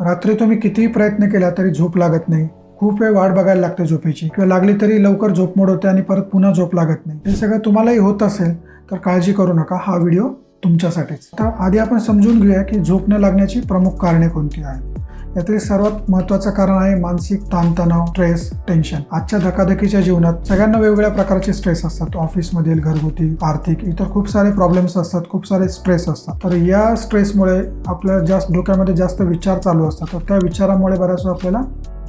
रात्री तुम्ही कितीही प्रयत्न केला तरी झोप लागत नाही. खूप वेळ वाट बघायला लागते झोपेची. किंवा लागली तरी लवकर झोप मोड होते आणि परत पुन्हा झोप लागत नाही. हे सगळं तुम्हालाही होत असेल तर काळजी करू नका. हा व्हिडिओ तुमच्यासाठीच. तर आधी आपण समजून घेऊया की झोप न लागण्याची प्रमुख कारणे कोणती आहेत? यातील सर्वात महत्त्वाचं कारण आहे मानसिक ताणतणाव स्ट्रेस टेन्शन आजच्या धकाधकीच्या जीवनात सगळ्यांना वेगवेगळ्या प्रकारचे स्ट्रेस असतात. ऑफिसमधील घरगुती आर्थिक इतर खूप सारे प्रॉब्लेम्स असतात खूप सारे स्ट्रेस असतात. तर या स्ट्रेसमुळे आपल्या जास्त डोक्यामध्ये जास्त विचार चालू असतात तर त्या विचारामुळे बऱ्याच आपल्याला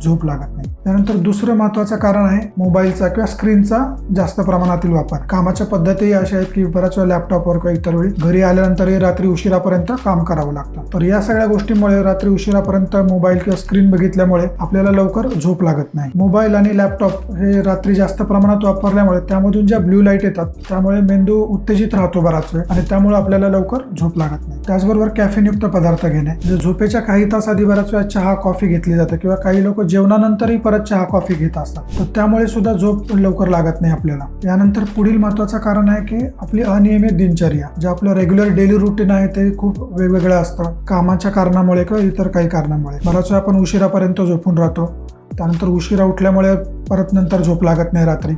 झोप लागत नाही. त्यानंतर दुसरं महत्त्वाचं कारण आहे मोबाईलचा किंवा स्क्रीनचा जास्त प्रमाणातील वापर. कामाच्या पद्धतीही अशा आहेत की बऱ्याच वेळा लॅपटॉपवर किंवा इतर वेळी घरी आल्यानंतरही रात्री उशिरापर्यंत काम करावं लागतं. तर या सगळ्या गोष्टीमुळे रात्री उशिरापर्यंत मोबाईल किंवा स्क्रीन बघितल्यामुळे आपल्याला लवकर झोप लागत नाही. मोबाईल आणि लॅपटॉप हे रात्री जास्त प्रमाणात वापरल्यामुळे त्यामधून ज्या ब्ल्यू लाइट येतात त्यामुळे मेंदू उत्तेजित राहतो बराच वेळ आणि त्यामुळे आपल्याला लवकर झोप लागत नाही. त्याचबरोबर कॅफेनयुक्त पदार्थ घेणे. म्हणजे झोपेच्या काही तास आधी बऱ्याच वेळा चहा कॉफी घेतली जाते किंवा काही लोक जेवणानंतरही परत चहा कॉफी घेत असतात. तर त्यामुळे सुद्धा झोप लवकर लागत नाही आपल्याला. यानंतर पुढील महत्वाचं कारण आहे की आपली अनियमित दिनचर्या जे आपलं रेग्युलर डेली रुटीन आहे ते खूप वेगवेगळं असतं. कामाच्या कारणामुळे किंवा इतर काही कारणामुळे. बराच वेळा आपण उशिरापर्यंत झोपून राहतो. त्यानंतर उशिरा उठल्यामुळे परत नंतर झोप लागत नाही रात्री.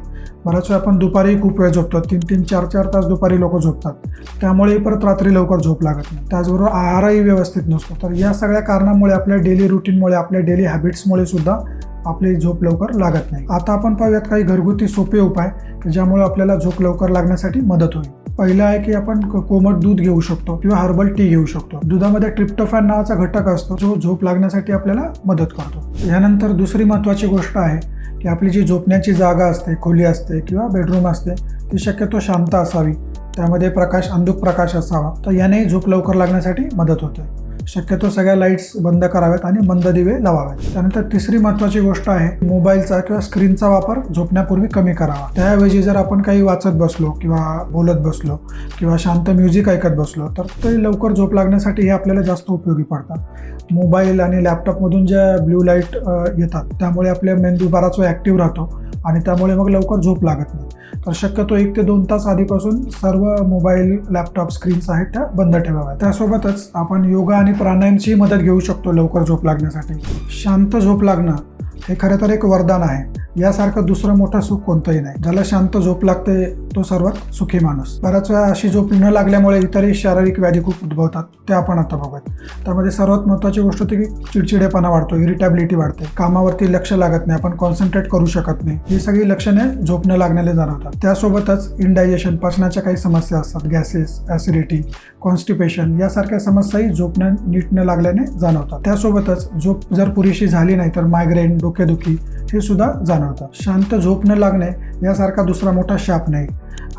बराच वेळा आपण दुपारी खूप वेळ झोपतो. तीन तीन चार चार तास दुपारी लोक झोपतात. त्यामुळेही परत रात्री लवकर झोप लागत नाही. त्याचबरोबर आहारही व्यवस्थित नसतो. तर या सगळ्या कारणामुळे आपल्या डेली रुटीनमुळे आपल्या डेली हॅबिट्समुळे सुद्धा आपली झोप लवकर लागत नाही. आता आपण पाहूयात काही घरगुती सोपे उपाय की ज्यामुळे आपल्याला झोप लवकर लागण्यासाठी मदत होईल. पहिलं आहे की आपण कोमट दूध घेऊ शकतो किंवा हर्बल टी घेऊ शकतो. दुधामध्ये ट्रिप्टोफॅन नावाचा घटक असतो जो झोप लागण्यासाठी आपल्याला मदत करतो. यानंतर दुसरी महत्त्वाची गोष्ट आहे की आपली जी झोपण्याची जागा असते खोली असते किंवा बेडरूम असते ती शक्यतो शांत असावी. त्यामध्ये प्रकाश अंधुक प्रकाश असावा. तर याने झोप लवकर लागण्यासाठी मदत होते. शक्यतो सगळ्या लाईट्स बंद कराव्यात आणि मंद दिवे लावावेत. त्यानंतर तिसरी महत्त्वाची गोष्ट आहे मोबाईलचा किंवा स्क्रीनचा वापर झोपण्यापूर्वी कमी करावा. त्याऐवजी जर आपण काही वाचत बसलो किंवा बोलत बसलो किंवा शांत म्युझिक ऐकत बसलो तर ते लवकर झोप लागण्यासाठी हे आपल्याला जास्त उपयोगी पडतात. मोबाईल आणि लॅपटॉपमधून ज्या ब्ल्यू लाइट येतात त्यामुळे आपल्या मेंदू बराच वेळ ॲक्टिव्ह राहतो आणि त्यामुळे मग लवकर झोप लागत नाही. तर शक्यतो एक ते दोन तास आधीपासून सर्व मोबाईल लॅपटॉप स्क्रीन्स आहेत त्या बंद ठेवाव्या त्यासोबतच आपण योगा आणि प्राणायामची मदत घेऊ शकतो लवकर झोप लागण्यासाठी. शांत झोप लागणं हे खरं तर एक वरदान आहे. यासारखं दुसरं मोठं सुख कोणतंही नाही. ज्याला शांत झोप लागते तो सर्वात सुखी माणूस. बऱ्याच वेळा अशी झोप न लागल्यामुळे इतरही शारीरिक व्याधी खूप उद्भवतात ते आपण आता बघत त्यामध्ये सर्वात महत्त्वाची गोष्ट होती की चिडचिडेपणा वाढतो इरिटॅबिलिटी वाढते. कामावरती लक्ष लागत नाही आपण कॉन्सन्ट्रेट करू शकत नाही. ही सगळी लक्षणे झोप न लागण्याला जाणवतात. त्यासोबतच इनडायजेशन पचनाच्या काही समस्या असतात गॅसेस ॲसिडिटी कॉन्स्टिपेशन यासारख्या समस्याही झोपणं नीट न लागल्याने जाणवतात. त्यासोबतच झोप जर पुरेशी झाली नाही तर मायग्रेन डोकेदुखी हे सुद्धा जाणवतात. जाणवतं शांत झोप न लागणे यासारखा दुसरा मोठा शाप नाही.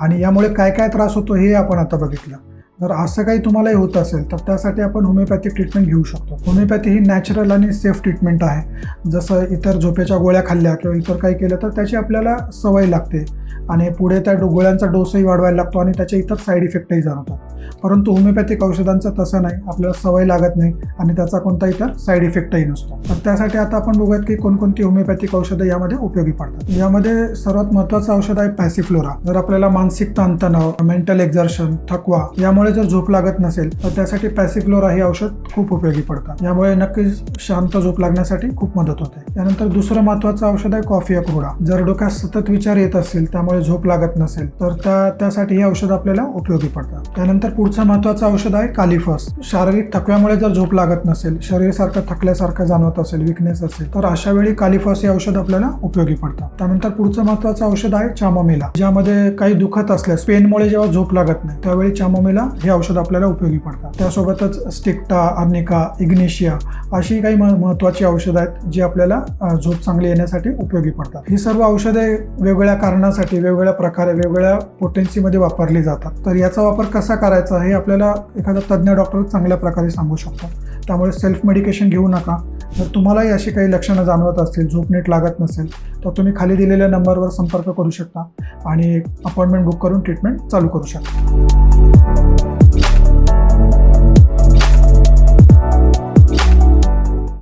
आणि यामुळे काय काय त्रास होतो हे आपण आता बघितलं. जर असं काही तुम्हालाही होत असेल तर त्यासाठी आपण होमिओपॅथिक ट्रीटमेंट घेऊ शकतो. होमिओपॅथी ही नॅचरल आणि सेफ ट्रीटमेंट आहे. जसं इतर झोपेच्या गोळ्या खाल्ल्या किंवा इतर काही केलं तर त्याची आपल्याला सवय लागते. आणि पुढे त्या डो- गोळ्यांचा डोसही वाढवायला लागतो आणि त्याचे इतर साईड इफेक्टही जाणवतात. परंतु होमिओपॅथिक औषधांचं तसं नाही आपल्याला सवय लागत नाही आणि त्याचा कोणता इतर साईड इफेक्टही नसतो. तर त्यासाठी आता आपण बघूयात की कोणकोणती होमिओपॅथिक औषधं यामध्ये उपयोगी पडतात. यामध्ये सर्वात महत्त्वाचं औषध आहे पॅसिफ्लोरा. जर आपल्याला मानसिक ताणतणाव मेंटल एक्झर्शन थकवा यामुळे जर झोप लागत नसेल तर त्यासाठी पॅसिफ्लोरा हे औषध खूप उपयोगी पडतात. यामुळे नक्कीच शांत झोप लागण्यासाठी खूप मदत होते. त्यानंतर दुसरं महत्त्वाचं औषध आहे कॉफी अक्रोडा जर डोक्यात सतत विचार येत असतील त्यामुळे झोप लागत नसेल तर त्या त्यासाठी हे औषध आपल्याला उपयोगी पडतात. त्यानंतर पुढचं महत्त्वाचं औषध आहे कालिफस शारीरिक थकव्यामुळे जर झोप लागत नसेल शरीर सारखं थकल्यासारखं जाणवत असेल विकनेस असेल तर अशा वेळी कालिफस हे औषध आपल्याला उपयोगी पडतात त्यानंतर पुढचं महत्त्वाचं औषध आहे चामोमिला ज्यामध्ये काही दुखत असल्यास पेनमुळे जेव्हा झोप लागत नाही त्यावेळी चामोमिला हे औषध आपल्याला उपयोगी पडतात त्यासोबतच स्टिक्टा अर्निका इग्नेशिया अशी काही म- महत्त्वाची औषधं आहेत जी आपल्याला झोप चांगली येण्यासाठी उपयोगी पडतात. ही सर्व औषधे वेगवेगळ्या कारणासाठी वेगवेगळ्या प्रकारे वेगवेगळ्या पोटेन्सीमध्ये वापरली जातात. तर याचा वापर कसा करायचं हे आपल्याला एखादा तज्ज्ञ डॉक्टर चांगल्या प्रकारे सांगू शकतो. त्यामुळे सेल्फ मेडिकेशन घेऊ नका. जर तुम्हालाही अशी काही लक्षणं जाणवत असतील झोप नीट लागत नसेल तर तुम्ही खाली दिलेल्या नंबरवर संपर्क करू शकता आणि अपॉइंटमेंट बुक करून ट्रीटमेंट चालू करू शकता.